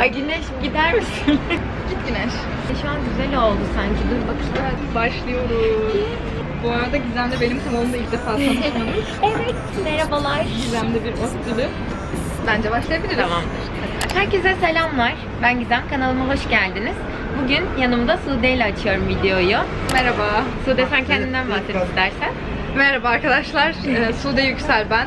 Ay Güneş gider misin? Git Güneş. Şu an güzel oldu sanki. Dur bakayım. Başlıyoruz. Bu arada Gizem de benim kanalımda ilk defa tanışmanız. Evet. Merhabalar. Gizem de bir ostülü. Bence başlayabiliriz. Tamamdır. Herkese selamlar. Ben Gizem. Kanalıma hoş geldiniz. Bugün yanımda Sude ile açıyorum videoyu. Merhaba. Sude sen kendinden bahset istersen. Merhaba arkadaşlar. Ee, Sude Yüksel ben.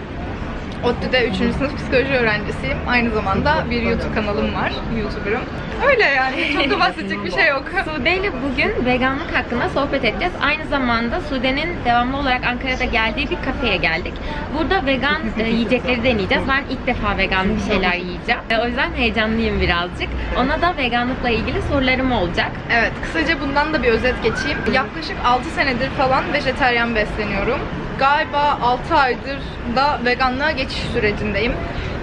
ODTÜ'de 3. sınıf psikoloji öğrencisiyim. Aynı zamanda bir YouTube kanalım var. YouTuber'ım. Öyle yani. Çok da bahsedecek bir şey yok. Sude ile bugün veganlık hakkında sohbet edeceğiz. Aynı zamanda Sude'nin devamlı olarak Ankara'da geldiği bir kafeye geldik. Burada vegan e, yiyecekleri deneyeceğiz. Ben ilk defa vegan bir şeyler yiyeceğim. E, o yüzden heyecanlıyım birazcık. Ona da veganlıkla ilgili sorularım olacak. Evet, kısaca bundan da bir özet geçeyim. Yaklaşık 6 senedir falan vejeteryan besleniyorum. Galiba 6 aydır da veganlığa geçiş sürecindeyim.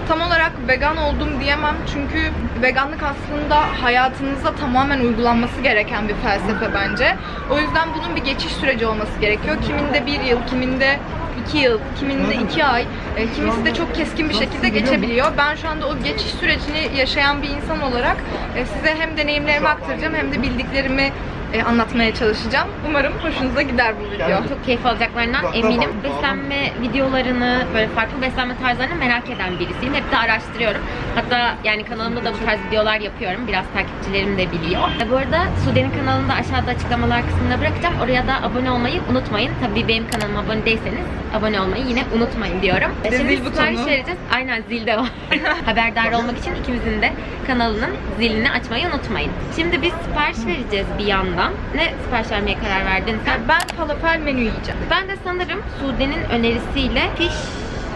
Tam olarak vegan oldum diyemem çünkü veganlık aslında hayatınızda tamamen uygulanması gereken bir felsefe bence. O yüzden bunun bir geçiş süreci olması gerekiyor. Kiminde bir yıl, kiminde iki yıl, kiminde iki ay, e, kimisi de çok keskin bir şekilde geçebiliyor. Ben şu anda o geçiş sürecini yaşayan bir insan olarak e, size hem deneyimlerimi aktaracağım hem de bildiklerimi e, anlatmaya çalışacağım. Umarım hoşunuza gider bu video. Çok keyif alacaklarından eminim. Beslenme videolarını, böyle farklı beslenme tarzlarını merak eden birisiyim. Hep de araştırıyorum. Hatta yani kanalımda da bu tarz videolar yapıyorum. Biraz takipçilerim de biliyor. E, Bu arada Sude'nin kanalını da aşağıda açıklamalar kısmına bırakacağım. Oraya da abone olmayı unutmayın. Tabii benim kanalıma abone değilseniz abone olmayı yine unutmayın diyorum. Şimdi zil butonu. vereceğiz. Aynen zil de var. Haberdar olmak için ikimizin de kanalının zilini açmayı unutmayın. Şimdi biz sipariş vereceğiz bir yandan. Ne sipariş vermeye karar verdin sen? Ben falafel menü yiyeceğim. Ben de sanırım Sude'nin önerisiyle fish,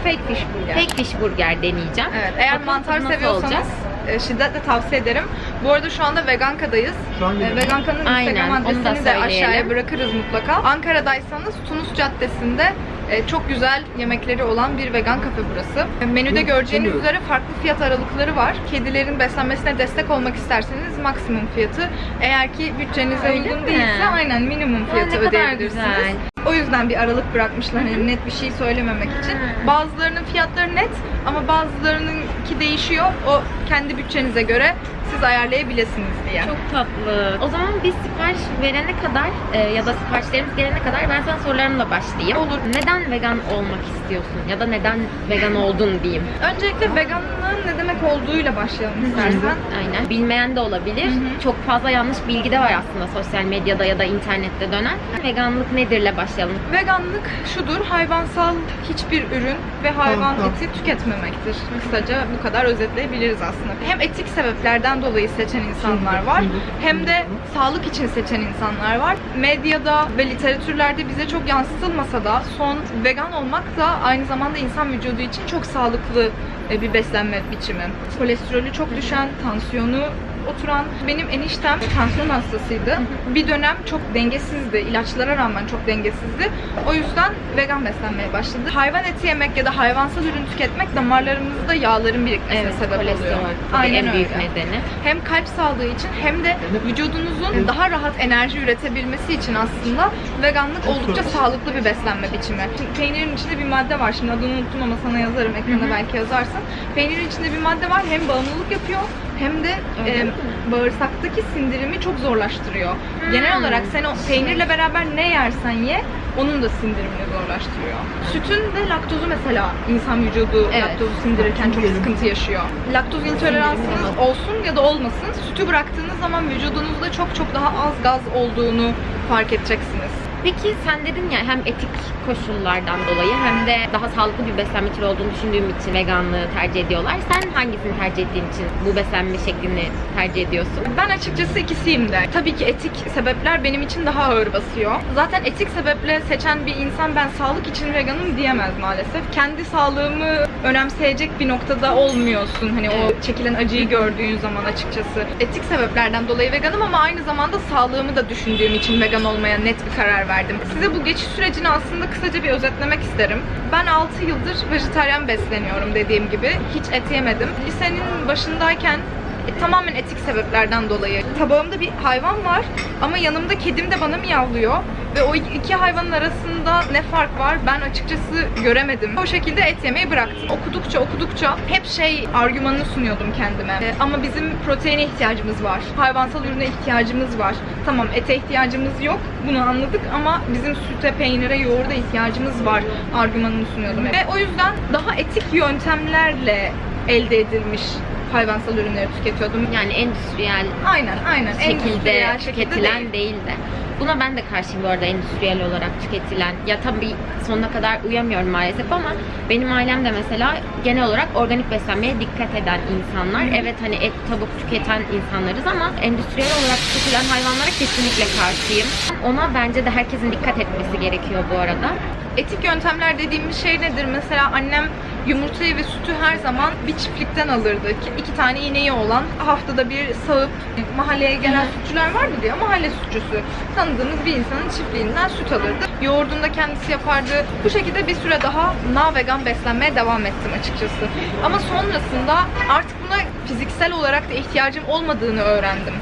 Fake fish burger. fake fish burger deneyeceğim. Evet, eğer Bakalım mantar tadı nasıl seviyorsanız olacak? e, şiddetle tavsiye ederim. Bu arada şu anda Veganka'dayız. E, Veganka'nın Aynen, Instagram onu da adresini de söyleyelim. aşağıya bırakırız mutlaka. Ankara'daysanız Tunus Caddesi'nde e, çok güzel yemekleri olan bir vegan kafe burası. E, Menüde göreceğiniz üzere farklı fiyat aralıkları var. Kedilerin beslenmesine destek olmak isterseniz maksimum fiyatı. Eğer ki bütçenize uygun mi? değilse aynen minimum Aa, fiyatı kadar ödeyebilirsiniz. güzel. O yüzden bir aralık bırakmışlar hani net bir şey söylememek için. Hmm. Bazılarının fiyatları net ama bazılarınınki değişiyor. O kendi bütçenize göre siz ayarlayabilirsiniz diye. Çok tatlı. O zaman biz sipariş verene kadar e, ya da siparişlerimiz gelene kadar ben sana sorularımla başlayayım. Olur. Neden vegan olmak istiyorsun? Ya da neden vegan oldun diyeyim. Öncelikle veganlığın ne demek olduğuyla başlayalım istersen. Aynen. Bilmeyen de olabilir. Çok fazla yanlış bilgi de var aslında sosyal medyada ya da internette dönen. Veganlık nedirle başlayalım. Veganlık şudur, hayvansal hiçbir ürün ve hayvan eti tüketmemektir. Kısaca bu kadar özetleyebiliriz aslında. Hem etik sebeplerden dolayı seçen insanlar var, hem de sağlık için seçen insanlar var. Medyada ve literatürlerde bize çok yansıtılmasa da son vegan olmak da aynı zamanda insan vücudu için çok sağlıklı e, bir beslenme biçimi. Kolesterolü çok düşen, tansiyonu oturan benim eniştem tansiyon hastasıydı. Bir dönem çok dengesizdi. İlaçlara rağmen çok dengesizdi. O yüzden vegan beslenmeye başladı. Hayvan eti yemek ya da hayvansal ürün tüketmek damarlarımızda yağların birikmesine sebep oluyor. Aynen en büyük öyle. nedeni. Hem kalp sağlığı için hem de vücudunuzun daha rahat enerji üretebilmesi için aslında veganlık oldukça sağlıklı bir beslenme biçimi. Şimdi peynirin içinde bir madde var. Şimdi adını unuttum ama sana yazarım. Ekrana belki yazarsın. Peynirin içinde bir madde var. Hem bağımlılık yapıyor hem de e, bağırsaktaki sindirimi çok zorlaştırıyor. Hmm. Genel olarak sen o peynirle beraber ne yersen ye onun da sindirimini zorlaştırıyor. Sütün de laktozu mesela insan vücudu Evet. laktozu sindirirken çok sıkıntı yaşıyor. Laktoz intoleransınız olsun ya da olmasın sütü bıraktığınız zaman vücudunuzda çok çok daha az gaz olduğunu fark edeceksiniz. Peki sen dedin ya hem etik koşullardan dolayı hem de daha sağlıklı bir beslenme türü olduğunu düşündüğüm için veganlığı tercih ediyorlar. Sen hangisini tercih ettiğin için bu beslenme şeklini tercih ediyorsun? Ben açıkçası ikisiyim de. Tabii ki etik sebepler benim için daha ağır basıyor. Zaten etik sebeple seçen bir insan ben sağlık için veganım diyemez maalesef. Kendi sağlığımı önemseyecek bir noktada olmuyorsun. Hani o çekilen acıyı gördüğün zaman açıkçası. Etik sebeplerden dolayı veganım ama aynı zamanda sağlığımı da düşündüğüm için vegan olmaya net bir karar verdim. Size bu geçiş sürecini aslında kısaca bir özetlemek isterim. Ben 6 yıldır vejetaryen besleniyorum dediğim gibi. Hiç et yemedim. Lisenin başındayken E, tamamen etik sebeplerden dolayı. Tabağımda bir hayvan var ama yanımda kedim de bana miyavlıyor. Ve o iki hayvanın arasında ne fark var ben açıkçası göremedim. O şekilde et yemeyi bıraktım. Okudukça okudukça hep şey argümanını sunuyordum kendime. E, ama bizim proteine ihtiyacımız var. Hayvansal ürüne ihtiyacımız var. Tamam ete ihtiyacımız yok. Bunu anladık ama bizim süte, peynire, yoğurda ihtiyacımız var argümanını sunuyordum. Ve o yüzden daha etik yöntemlerle elde edilmiş hayvansal ürünleri tüketiyordum. Yani endüstriyel Aynen, aynen. şekilde Endüstriyel şekilde tüketilen değil. değil. de. Buna ben de karşıyım bu arada endüstriyel olarak tüketilen. Ya tabii sonuna kadar uyamıyorum maalesef ama benim ailem de mesela genel olarak organik beslenmeye dikkat eden insanlar. Evet hani et, tavuk tüketen insanlarız ama endüstriyel olarak tüketilen hayvanlara kesinlikle karşıyım. Ona bence de herkesin dikkat etmesi gerekiyor bu arada. Etik yöntemler dediğimiz şey nedir? Mesela annem yumurtayı ve sütü her zaman bir çiftlikten alırdı. Ki- İki tane ineği olan haftada bir sağıp mahalleye gelen sütçüler vardı diye mahalle sütçüsü tanıdığımız bir insanın çiftliğinden süt alırdı. Yoğurdunu da kendisi yapardı. Bu şekilde bir süre daha na vegan beslenmeye devam ettim açıkçası. Ama sonrasında artık buna fiziksel olarak da ihtiyacım olmadığını öğrendim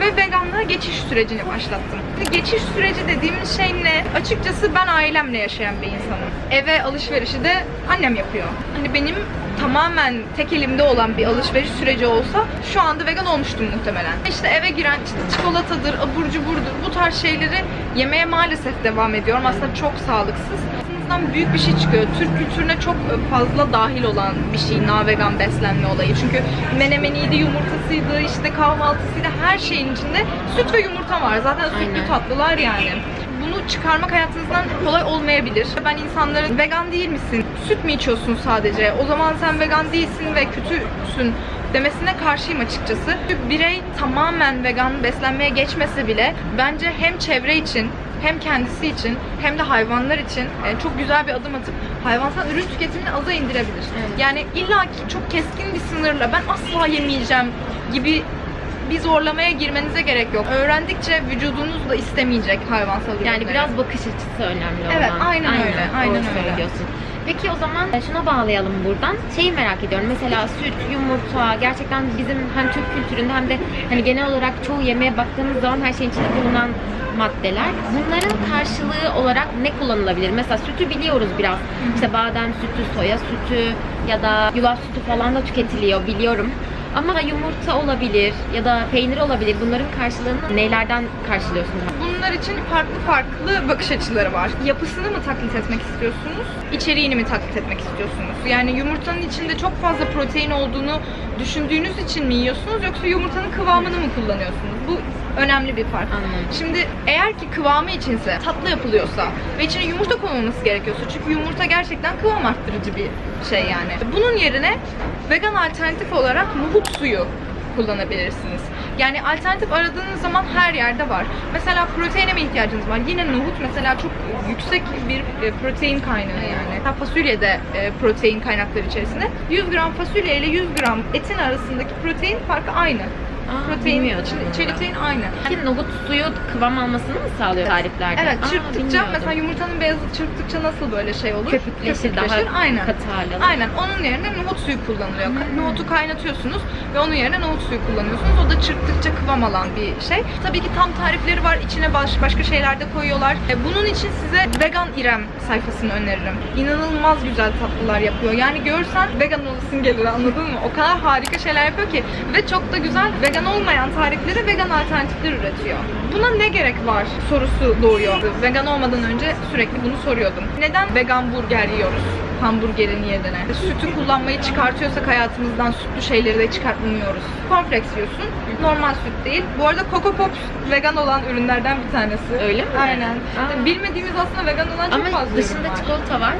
ve veganlığa geçiş sürecini başlattım. Geçiş süreci dediğimiz şey ne? Açıkçası ben ailemle yaşayan bir insanım. Eve alışverişi de annem yapıyor. Hani benim tamamen tek elimde olan bir alışveriş süreci olsa şu anda vegan olmuştum muhtemelen. İşte eve giren işte çikolatadır, abur cuburdur bu tarz şeyleri yemeye maalesef devam ediyorum. Aslında çok sağlıksız. Aslında büyük bir şey çıkıyor. Türk kültürüne çok fazla dahil olan bir şey na vegan beslenme olayı. Çünkü menemeniydi, yumurtasıydı, işte kahvaltısıydı her şeyin içinde süt ve yumurta var. Zaten sütlü tatlılar yani. Bunu çıkarmak hayatınızdan kolay olmayabilir. Ben insanların vegan değil misin? Süt mü içiyorsun sadece? O zaman sen vegan değilsin ve kötüsün demesine karşıyım açıkçası. Birey tamamen vegan beslenmeye geçmese bile bence hem çevre için hem kendisi için hem de hayvanlar için e, çok güzel bir adım atıp hayvansal ürün tüketimini aza indirebilir. Evet. Yani illaki çok keskin bir sınırla ben asla yemeyeceğim gibi bir zorlamaya girmenize gerek yok. Öğrendikçe vücudunuz da istemeyecek hayvansal ürünleri. Yani biraz bakış açısı önemli Evet, olan. aynen öyle, aynen öyle. Peki o zaman e, şuna bağlayalım buradan. Şeyi merak ediyorum. Mesela süt, yumurta gerçekten bizim hem Türk kültüründe hem de hani genel olarak çoğu yemeğe baktığımız zaman her şeyin içinde bulunan maddeler. Bunların karşılığı olarak ne kullanılabilir? Mesela sütü biliyoruz biraz. İşte badem sütü, soya sütü ya da yulaf sütü falan da tüketiliyor biliyorum. Ama yumurta olabilir ya da peynir olabilir. Bunların karşılığını nelerden karşılıyorsunuz? Bunlar için farklı farklı bakış açıları var. Yapısını mı taklit etmek istiyorsunuz? İçeriğini mi taklit etmek istiyorsunuz? Yani yumurtanın içinde çok fazla protein olduğunu düşündüğünüz için mi yiyorsunuz yoksa yumurtanın kıvamını mı kullanıyorsunuz? Bu önemli bir fark. Anladım. Şimdi eğer ki kıvamı içinse, tatlı yapılıyorsa ve içine yumurta konulması gerekiyorsa çünkü yumurta gerçekten kıvam arttırıcı bir şey yani. Bunun yerine vegan alternatif olarak nohut suyu kullanabilirsiniz. Yani alternatif aradığınız zaman her yerde var. Mesela proteine mi ihtiyacınız var? Yine nohut mesela çok yüksek bir e, protein kaynağı yani. Fasulye de e, protein kaynakları içerisinde. 100 gram fasulye ile 100 gram etin arasındaki protein farkı aynı. Aa, protein, bilmiyordum içeriği aynı. Peki nohut suyu kıvam almasını mı sağlıyor tariflerde? Evet Aa, çırptıkça bilmiyordum. mesela yumurtanın beyazı çırptıkça nasıl böyle şey olur? köpükleşir, daha Aynen. katı hale alır. Aynen. Onun yerine nohut suyu kullanılıyor. Hmm. Nohutu kaynatıyorsunuz ve onun yerine nohut suyu kullanıyorsunuz. O da çırptıkça kıvam alan bir şey. Tabii ki tam tarifleri var. İçine baş, başka şeyler de koyuyorlar. E, bunun için size Vegan İrem sayfasını öneririm. İnanılmaz güzel tatlılar yapıyor. Yani görsen vegan olasın gelir anladın mı? O kadar harika şeyler yapıyor ki. Ve çok da güzel vegan olmayan tarifleri vegan alternatifler üretiyor. Buna ne gerek var sorusu doğuyor. Vegan olmadan önce sürekli bunu soruyordum. Neden vegan burger yiyoruz? hamburgerin yerine. Sütü kullanmayı çıkartıyorsak hayatımızdan sütlü şeyleri de çıkartmıyoruz. Cornflakes yiyorsun. Normal süt değil. Bu arada Coco Pops vegan olan ürünlerden bir tanesi. Öyle mi? Aynen. Aa. Bilmediğimiz aslında vegan olan çok Ama fazla ürün dışında var. çikolata var.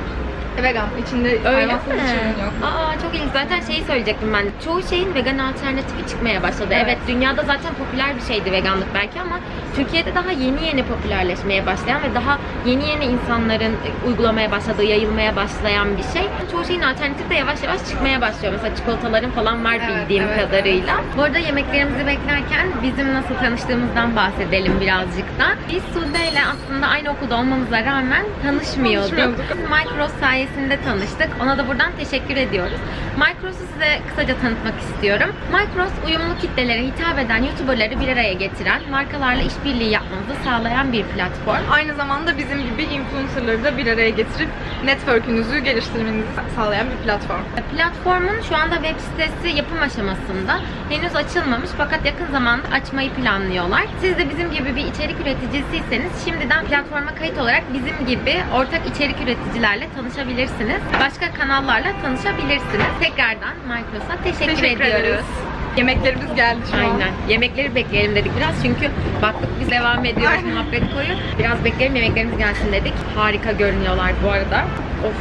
Vegan. İçinde Öyle hayvansal mi? içeriğin yok. Aa çok ilginç. Zaten şeyi söyleyecektim ben. Çoğu şeyin vegan alternatifi çıkmaya başladı. Evet. Evet. dünyada zaten popüler bir şeydi veganlık belki ama Türkiye'de daha yeni yeni popülerleşmeye başlayan ve daha yeni yeni insanların uygulamaya başladığı, yayılmaya başlayan bir şey. Çoğu şeyin alternatifi de yavaş yavaş çıkmaya başlıyor. Mesela çikolataların falan var Evet, bildiğim evet, kadarıyla. Bu arada yemeklerimizi beklerken bizim nasıl tanıştığımızdan bahsedelim birazcık da. Biz Sude ile aslında aynı okulda olmamıza rağmen tanışmıyorduk. Tanışmıyorduk. Micro Science sayesinde tanıştık. Ona da buradan teşekkür ediyoruz. Micros'u size kısaca tanıtmak istiyorum. Micros uyumlu kitlelere hitap eden YouTuber'ları bir araya getiren, markalarla işbirliği yapmanızı sağlayan bir platform. Aynı zamanda bizim gibi influencerları da bir araya getirip network'ünüzü geliştirmenizi sağlayan bir platform. Platformun şu anda web sitesi yapım aşamasında. Henüz açılmamış fakat yakın zamanda açmayı planlıyorlar. Siz de bizim gibi bir içerik üreticisiyseniz şimdiden platforma kayıt olarak bizim gibi ortak içerik üreticilerle tanışabilirsiniz. Başka kanallarla tanışabilirsiniz. Tekrardan Microsoft'a teşekkür, ediyoruz. Yemeklerimiz geldi şu an. Aynen. Yemekleri bekleyelim dedik biraz çünkü baktık biz devam ediyoruz Aynen. muhabbet koyu. Biraz bekleyelim yemeklerimiz gelsin dedik. Harika görünüyorlar bu arada. Of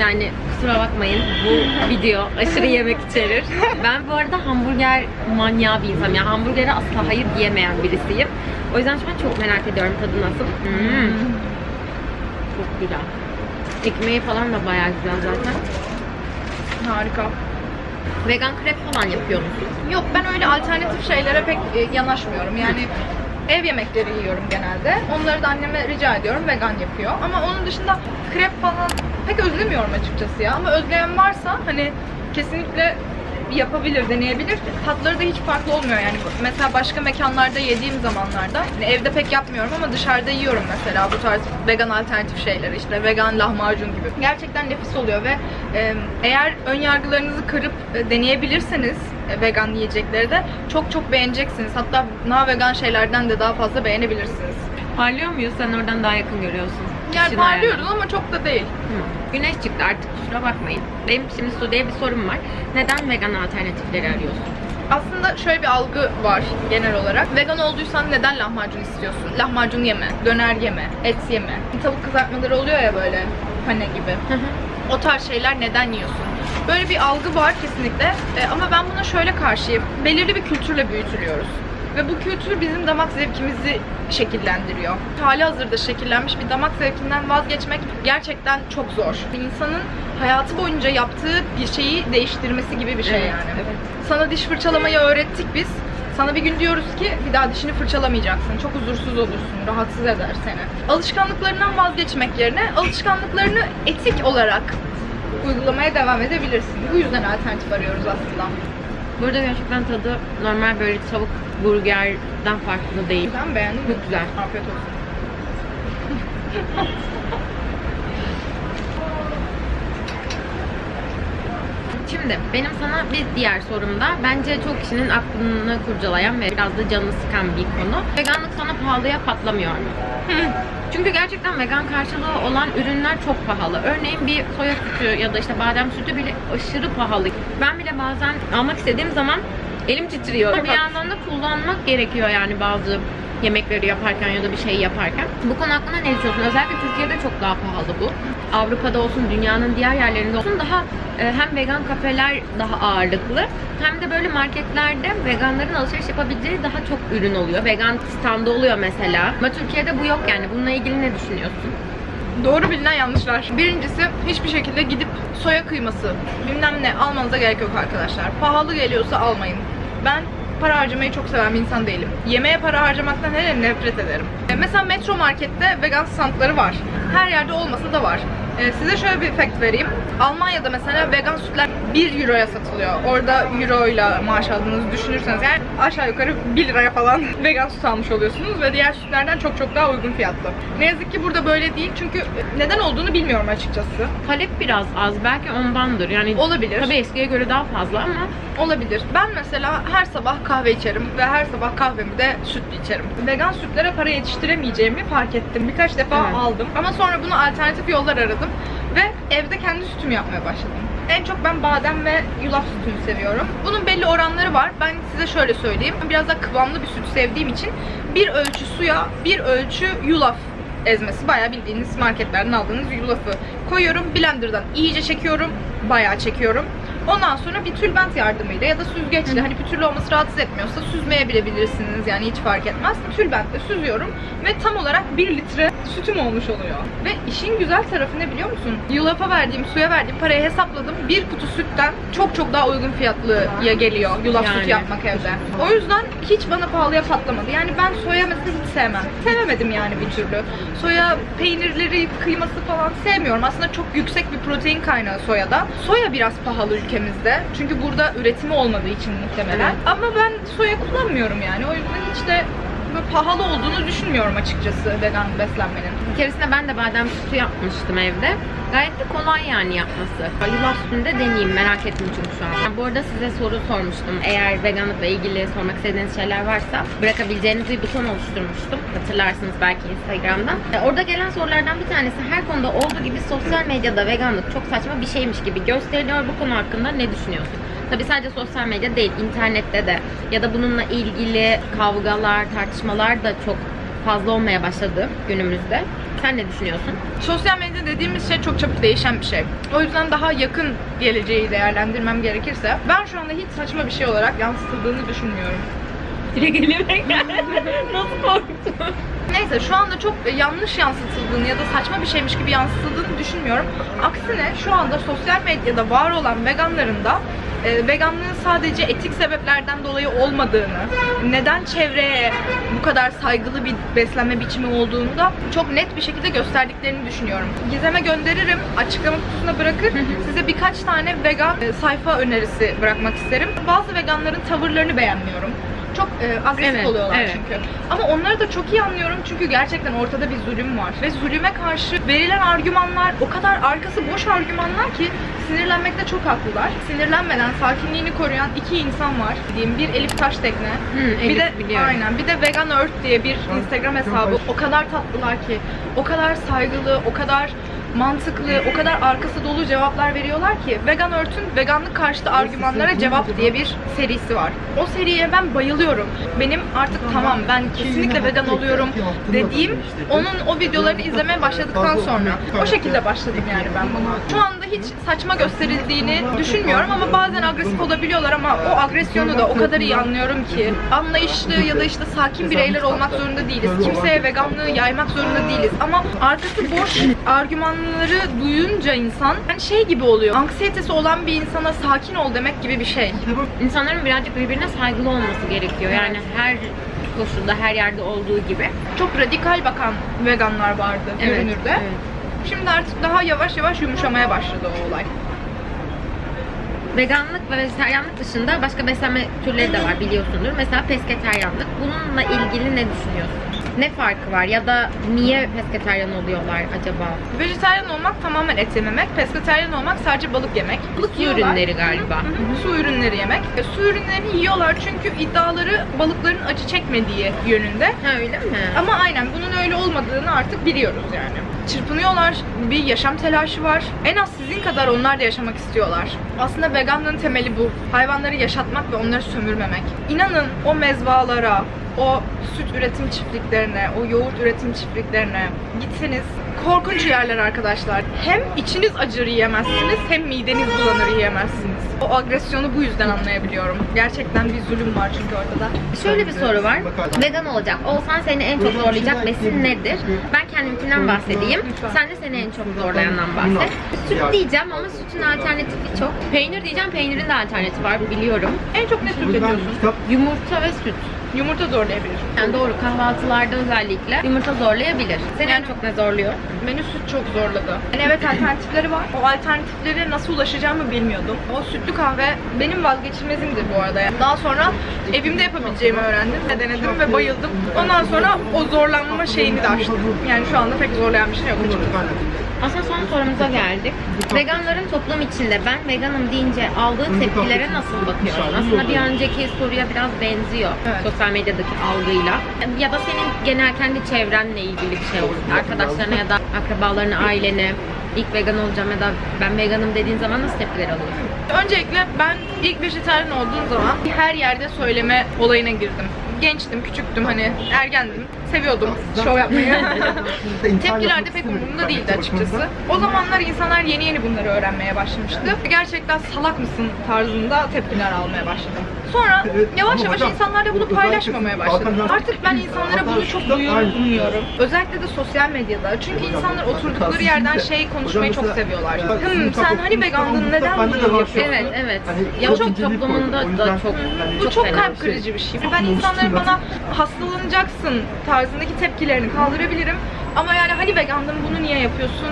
yani kusura bakmayın bu video aşırı yemek içerir. Ben bu arada hamburger manyağı bir insanım. Yani hamburgere asla hayır diyemeyen birisiyim. O yüzden şu an çok merak ediyorum tadı nasıl. Hmm. Çok güzel. Ekmeği falan da bayağı güzel zaten. Harika. Vegan krep falan yapıyor musun? Yok ben öyle alternatif şeylere pek e, yanaşmıyorum. Yani ev yemekleri yiyorum genelde. Onları da anneme rica ediyorum vegan yapıyor. Ama onun dışında krep falan pek özlemiyorum açıkçası ya. Ama özleyen varsa hani kesinlikle yapabilir, deneyebilir. Tatları da hiç farklı olmuyor yani. Mesela başka mekanlarda yediğim zamanlarda hani evde pek yapmıyorum ama dışarıda yiyorum mesela bu tarz vegan alternatif şeyleri işte vegan lahmacun gibi. Gerçekten nefis oluyor ve eğer ön yargılarınızı kırıp e, deneyebilirseniz e, vegan yiyecekleri de çok çok beğeneceksiniz. Hatta na vegan şeylerden de daha fazla beğenebilirsiniz. Parlıyor muyuz? Sen oradan daha yakın görüyorsun. Yani ayarı. parlıyoruz ama çok da değil. Hı. Güneş çıktı artık kusura bakmayın. Benim şimdi Sude'ye bir sorum var. Neden vegan alternatifleri arıyorsun? Aslında şöyle bir algı var genel olarak. Vegan olduysan neden lahmacun istiyorsun? Lahmacun yeme, döner yeme, et yeme. Tavuk kızartmaları oluyor ya böyle pane gibi. O tarz şeyler neden yiyorsun? Böyle bir algı var kesinlikle. E, ama ben buna şöyle karşıyım. Belirli bir kültürle büyütülüyoruz. Ve bu kültür bizim damak zevkimizi şekillendiriyor. Hali hazırda şekillenmiş bir damak zevkinden vazgeçmek gerçekten çok zor. İnsanın hayatı boyunca yaptığı bir şeyi değiştirmesi gibi bir şey Evet, yani. evet. Sana diş fırçalamayı öğrettik biz. Sana bir gün diyoruz ki bir daha dişini fırçalamayacaksın. Çok huzursuz olursun, rahatsız eder seni. Alışkanlıklarından vazgeçmek yerine alışkanlıklarını etik olarak uygulamaya devam edebilirsin. Bu yüzden alternatif arıyoruz aslında. Burada gerçekten tadı normal böyle tavuk burgerden farklı değil. Ben beğendim. Çok güzel. Afiyet olsun. Şimdi benim sana bir diğer sorum da bence çok kişinin aklını kurcalayan ve biraz da canını sıkan bir konu. Veganlık sana pahalıya patlamıyor mu? Çünkü gerçekten vegan karşılığı olan ürünler çok pahalı. Örneğin bir soya sütü ya da işte badem sütü bile aşırı pahalı. Ben bile bazen almak istediğim zaman elim titriyor. Bir yandan da kullanmak gerekiyor yani bazı yemekleri yaparken ya da bir şey yaparken. Bu konu hakkında ne düşünüyorsun? Özellikle Türkiye'de çok daha pahalı bu. Avrupa'da olsun, dünyanın diğer yerlerinde olsun daha e, hem vegan kafeler daha ağırlıklı hem de böyle marketlerde veganların alışveriş yapabileceği daha çok ürün oluyor. Vegan standı oluyor mesela. Ama Türkiye'de bu yok yani. Bununla ilgili ne düşünüyorsun? Doğru bilinen yanlışlar. Birincisi hiçbir şekilde gidip soya kıyması bilmem ne almanıza gerek yok arkadaşlar. Pahalı geliyorsa almayın. Ben para harcamayı çok seven bir insan değilim. Yemeğe para harcamaktan hele nefret ederim. E, mesela Metro Market'te vegan standları var. Her yerde olmasa da var. E, size şöyle bir fact vereyim. Almanya'da mesela vegan sütler 1 euroya satılıyor. Orada euroyla maaş aldığınızı düşünürseniz yani aşağı yukarı 1 liraya falan vegan süt almış oluyorsunuz ve diğer sütlerden çok çok daha uygun fiyatlı. Ne yazık ki burada böyle değil çünkü neden olduğunu bilmiyorum açıkçası. Talep biraz az. Belki ondandır. Yani Olabilir. tabii eskiye göre daha fazla ama Olabilir. Ben mesela her sabah kahve içerim ve her sabah kahvemi de sütlü içerim. Vegan sütlere para yetiştiremeyeceğimi fark ettim. Birkaç defa Evet. aldım. Ama sonra bunu alternatif yollar aradım ve evde kendi sütümü yapmaya başladım. En çok ben badem ve yulaf sütünü seviyorum. Bunun belli oranları var. Ben size şöyle söyleyeyim. Biraz daha kıvamlı bir süt sevdiğim için bir ölçü suya, bir ölçü yulaf ezmesi. Bayağı bildiğiniz marketlerden aldığınız yulafı koyuyorum. Blender'dan iyice çekiyorum. Bayağı çekiyorum. Ondan sonra bir tülbent yardımıyla ya da süzgeçle hani pütürlü olması rahatsız etmiyorsa süzmeye bile bilirsiniz yani hiç fark etmez. Tülbentle süzüyorum ve tam olarak 1 litre sütüm olmuş oluyor. Ve işin güzel tarafı ne biliyor musun? Yulafa verdiğim, suya verdiğim parayı hesapladım. Bir kutu sütten çok çok daha uygun fiyatlıya geliyor yulaf Yani. sütü yapmak evde. O yüzden hiç bana pahalıya patlamadı. Yani ben soya mesela hiç sevmem. Sevemedim yani bir türlü. Soya peynirleri, kıyması falan sevmiyorum. Aslında çok yüksek bir protein kaynağı soyada. Soya biraz pahalı ülkemizde. Çünkü burada üretimi olmadığı için muhtemelen. Evet. Ama ben soya kullanmıyorum yani. O yüzden hiç de böyle pahalı olduğunu düşünmüyorum açıkçası vegan beslenmenin. Bir keresinde ben de badem sütü yapmıştım evde. Gayet de kolay yani yapması. Yulaf sütünü de deneyeyim merak ettim çünkü şu an. Bu arada size soru sormuştum. Eğer veganlıkla ilgili sormak istediğiniz şeyler varsa bırakabileceğiniz bir buton oluşturmuştum. Hatırlarsınız belki Instagram'dan. E, Orada gelen sorulardan bir tanesi her konuda olduğu gibi sosyal medyada veganlık çok saçma bir şeymiş gibi gösteriliyor. Bu konu hakkında ne düşünüyorsun? Tabii sadece sosyal medya değil, internette de ya da bununla ilgili kavgalar, tartışmalar da çok fazla olmaya başladı günümüzde. Sen ne düşünüyorsun? Sosyal medya dediğimiz şey çok çabuk değişen bir şey. O yüzden daha yakın geleceği değerlendirmem gerekirse ben şu anda hiç saçma bir şey olarak yansıtıldığını düşünmüyorum. Direkt elime Nasıl korktun? Neyse şu anda çok e, yanlış yansıtıldığını ya da saçma bir şeymiş gibi yansıtıldığını düşünmüyorum. Aksine şu anda sosyal medyada var olan veganların da e, veganlığın sadece etik sebeplerden dolayı olmadığını, neden çevreye bu kadar saygılı bir beslenme biçimi olduğunu da çok net bir şekilde gösterdiklerini düşünüyorum. Gizem'e gönderirim, açıklama kutusuna bırakır. Size birkaç tane vegan e, sayfa önerisi bırakmak isterim. Bazı veganların tavırlarını beğenmiyorum. Çok e, agresif Evet, oluyorlar evet. çünkü. Ama onları da çok iyi anlıyorum çünkü gerçekten ortada bir zulüm var. Ve zulüme karşı verilen argümanlar o kadar arkası boş argümanlar ki sinirlenmekte çok haklılar. Sinirlenmeden sakinliğini koruyan iki insan var. Diyeyim bir Elif Taştekne. Hı, bir Elif de biliyorum. aynen bir de Vegan Earth diye bir Instagram hesabı. O kadar tatlılar ki, o kadar saygılı, o kadar mantıklı, o kadar arkası dolu cevaplar veriyorlar ki Vegan Earth'ün veganlık karşıtı argümanlara cevap diye bir serisi var. O seriye ben bayılıyorum. Benim artık tamam ben kesinlikle vegan oluyorum dediğim onun o videolarını izlemeye başladıktan sonra. O şekilde başladım yani ben buna. Şu anda hiç saçma gösterildiğini düşünmüyorum ama bazen agresif olabiliyorlar ama o agresyonu da o kadar iyi anlıyorum ki anlayışlı ya da işte sakin bireyler olmak zorunda değiliz. Kimseye veganlığı yaymak zorunda değiliz ama arkası boş argümanları duyunca insan yani şey gibi oluyor. Anksiyetesi olan bir insana sakin ol demek gibi bir şey. İnsanların birazcık birbirine saygılı olması gerekiyor. Yani her koşulda, her yerde olduğu gibi. Çok radikal bakan veganlar vardı görünürde. evet. Şimdi artık daha yavaş yavaş yumuşamaya başladı o olay. Veganlık ve vejetaryenlik dışında başka beslenme türleri de var biliyorsundur. Mesela pesketeryanlık. Bununla ilgili ne düşünüyorsun? Ne farkı var ya da niye pesketeryan oluyorlar acaba? Vejetaryen olmak tamamen et yememek, pesketeryen olmak sadece balık yemek. Balık Su yiyorlar. ürünleri galiba. Hı hı, Su ürünleri yemek. E, Su ürünlerini yiyorlar çünkü iddiaları balıkların acı çekmediği yönünde. Ha öyle mi? Ama aynen bunun öyle olmadığını artık biliyoruz yani. Çırpınıyorlar, bir yaşam telaşı var. En az sizin kadar onlar da yaşamak istiyorlar. Aslında veganlığın temeli bu. Hayvanları yaşatmak ve onları sömürmemek. İnanın o mezbalara, o süt üretim çiftliklerine, o yoğurt üretim çiftliklerine gitseniz korkunç yerler arkadaşlar. Hem içiniz acır yiyemezsiniz hem mideniz bulanır yiyemezsiniz. O agresyonu bu yüzden anlayabiliyorum. Gerçekten bir zulüm var çünkü ortada. Şöyle bir soru var. Vegan olacak olsan seni en çok zorlayacak besin nedir? Ben kendimkinden bahsedeyim. Sen de seni en çok zorlayandan bahset. Süt diyeceğim ama sütün alternatifi çok. Peynir diyeceğim, peynirin de alternatifi var biliyorum. En çok ne tüketiyorsun? Yumurta ve süt. Yumurta zorlayabilir. Yani doğru kahvaltılarda özellikle yumurta zorlayabilir. Seni en çok ne zorluyor? Beni süt çok zorladı. Yani evet alternatifleri var. O alternatiflere nasıl ulaşacağımı bilmiyordum. O sütlü kahve benim vazgeçilmezimdir bu arada. Yani. Daha sonra evimde yapabileceğimi öğrendim ve denedim ve bayıldım. Ondan sonra o zorlanma şeyini de açtım. Yani şu anda pek zorlayan bir şey yok açıkçası. Aslında son sorumuza geldik. Veganların toplum içinde ben veganım deyince aldığı tepkilere nasıl bakıyorsun? Aslında bir önceki soruya biraz benziyor Evet. sosyal medyadaki algıyla. Ya da senin genel kendi çevrenle ilgili bir şey olsun. Arkadaşlarına ya da akrabalarına, ailene ilk vegan olacağım ya da ben veganım dediğin zaman nasıl tepkiler alıyorsun? Öncelikle ben ilk vejetaryen olduğum zaman her yerde söyleme olayına girdim. Gençtim, küçüktüm hani ergendim. Seviyordum şov yapmayı. Tepkiler de pek umurumda değildi açıkçası. O zamanlar insanlar yeni yeni bunları öğrenmeye başlamıştı. Gerçekten salak mısın tarzında tepkiler almaya başladım. Sonra yavaş yavaş hocam, insanlar da bunu bu paylaşmamaya özellikle başladı. zaten- Artık ben insanlara bunu çok duyuyorum. Özellikle de sosyal medyada. Çünkü insanlar oturdukları yerden de- şey konuşmayı çok seviyorlar. Ya, Hmm sen hani vegandın neden de bunu yapıyorsun? Evet, evet. Hani Ya çok toplumunda. O da çok Bu çok kalp kırıcı bir şey. Ben Toplum üstüne- bana hastalanacaksın tarzındaki tepkilerini kaldırabilirim. Ama yani hani vegandın bunu niye yapıyorsun?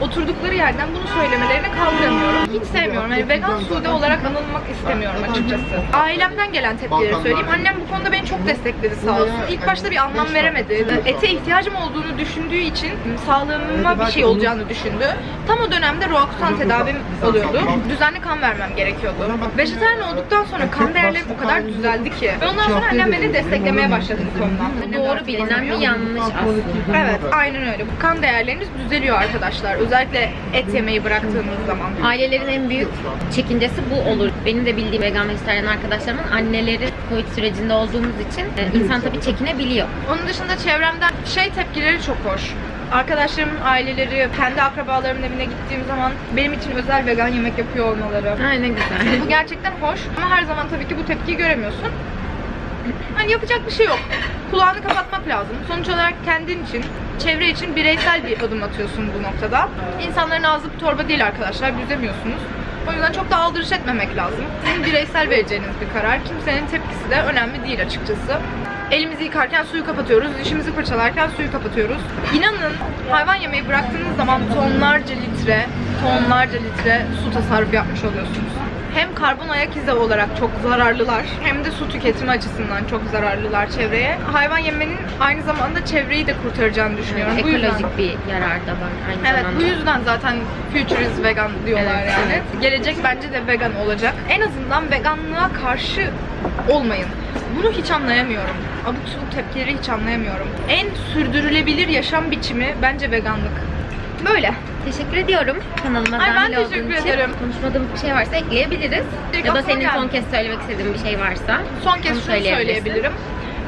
Oturdukları yerden bunu söylemelerini kaldıramıyorum. Hiç sevmiyorum. Yani vegan sude olarak anılmak istemiyorum açıkçası. Ailemden gelen tepkileri söyleyeyim. Annem bu konuda beni çok destekledi sağ olsun. İlk başta bir anlam veremedi. Ete ihtiyacım olduğunu düşündüğü için sağlığıma bir şey olacağını düşündü. Tam o dönemde roaktan tedavim oluyordu. Düzenli kan vermem gerekiyordu. Vejetaryen olduktan sonra kan değerlerim o kadar düzeldi ki. Ve ondan sonra annem beni desteklemeye başladı bu konuda. Doğru bilinen bir yanlış aslında. Evet, aynen öyle. Bu kan değerleriniz düzeliyor arkadaşlar. Özellikle et yemeyi bıraktığınız zaman. Ailelerin en büyük çekincesi bu olur. Benim de bildiğim vegan vejetaryen arkadaşlarımın anneleri Covid sürecinde olduğumuz için e, insan tabii çekinebiliyor. Onun dışında çevremden şey tepkileri çok hoş. Arkadaşlarımın aileleri, kendi akrabalarımın evine gittiğim zaman benim için özel vegan yemek yapıyor olmaları. Ay ne güzel. Bu gerçekten hoş ama her zaman tabii ki bu tepkiyi göremiyorsun. Hani yapacak bir şey yok. Kulağını kapatmak lazım. Sonuç olarak kendin için, çevre için bireysel bir adım atıyorsun bu noktada. İnsanların ağzı bir torba değil arkadaşlar, büzemiyorsunuz. O yüzden çok da aldırış etmemek lazım. Sizin bireysel vereceğiniz bir karar. Kimsenin tepkisi de önemli değil açıkçası. Elimizi yıkarken suyu kapatıyoruz, dişimizi fırçalarken suyu kapatıyoruz. İnanın hayvan yemeği bıraktığınız zaman tonlarca litre, tonlarca litre su tasarrufu yapmış oluyorsunuz. Hem karbon ayak izi olarak çok zararlılar hem de su tüketimi açısından çok zararlılar çevreye. Hayvan yemenin aynı zamanda çevreyi de kurtaracağını düşünüyorum. Bu yüzden- Ekolojik bir yarar da var aynı Evet zamanda. bu yüzden zaten futurist vegan diyorlar Evet, yani. evet. Gelecek bence de vegan olacak. En azından veganlığa karşı olmayın. Bunu hiç anlayamıyorum. Abuk subuk tepkileri hiç anlayamıyorum. En sürdürülebilir yaşam biçimi bence veganlık. Böyle. Teşekkür ediyorum kanalıma Ay, ben dahil olduğun teşekkür için. ederim. Konuşmadığımız bir şey varsa ekleyebiliriz. Direkt ya da aklıma senin geldi. son kez söylemek istediğin bir şey varsa. Son onu kez şunu söyleyebilirsin. söyleyebilirim.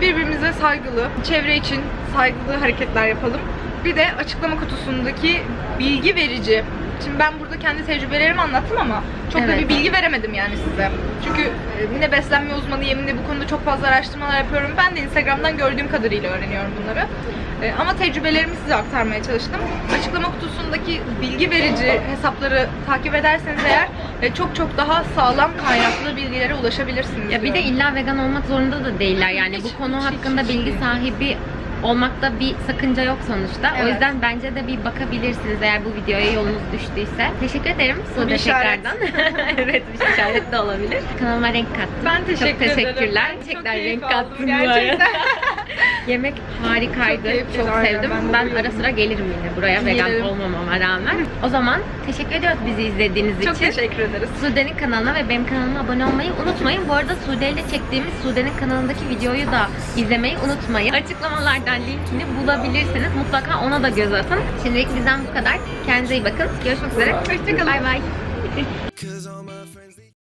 Birbirimize saygılı, çevre için saygılı hareketler yapalım. Bir de açıklama kutusundaki bilgi verici. Şimdi ben burada kendi tecrübelerimi anlattım ama çok da Evet. bir bilgi veremedim yani size. Çünkü e, ne beslenme uzmanıyım ne bu konuda çok fazla araştırmalar yapıyorum. Ben de Instagram'dan gördüğüm kadarıyla öğreniyorum bunları. E, Ama tecrübelerimi size aktarmaya çalıştım. Açıklama kutusundaki bilgi verici hesapları takip ederseniz eğer e, çok çok daha sağlam kaynaklı bilgilere ulaşabilirsiniz. Ya bir de diyorum. illa vegan olmak zorunda da değiller. Yani Hiç, bu konu hiç, hakkında hiç bilgi değil. sahibi olmakta bir sakınca yok sonuçta. O Evet. yüzden bence de bir bakabilirsiniz eğer bu videoya yolunuz düştüyse. Teşekkür ederim Bu bir tekrardan. evet bir işaret de olabilir. Kanalıma renk kattın. Ben teşekkür Çok ederim. teşekkürler. Çok Gerçekten keyif renk kattın gerçekten. Yemek harikaydı. Çok Çok, aynen. sevdim. Ben Ben, ara sıra gelirim yine buraya vegan Gelirim. olmamama rağmen. O zaman teşekkür ediyoruz bizi izlediğiniz Çok için. teşekkür ederiz. Sude'nin kanalına ve benim kanalıma abone olmayı unutmayın. Bu arada Sude ile çektiğimiz Sude'nin kanalındaki videoyu da izlemeyi unutmayın. Açıklamalardan linkini bulabilirsiniz. Mutlaka ona da göz atın. Şimdilik bizden bu kadar. Kendinize iyi bakın. Görüşmek üzere. Hoşçakalın. Bay bay.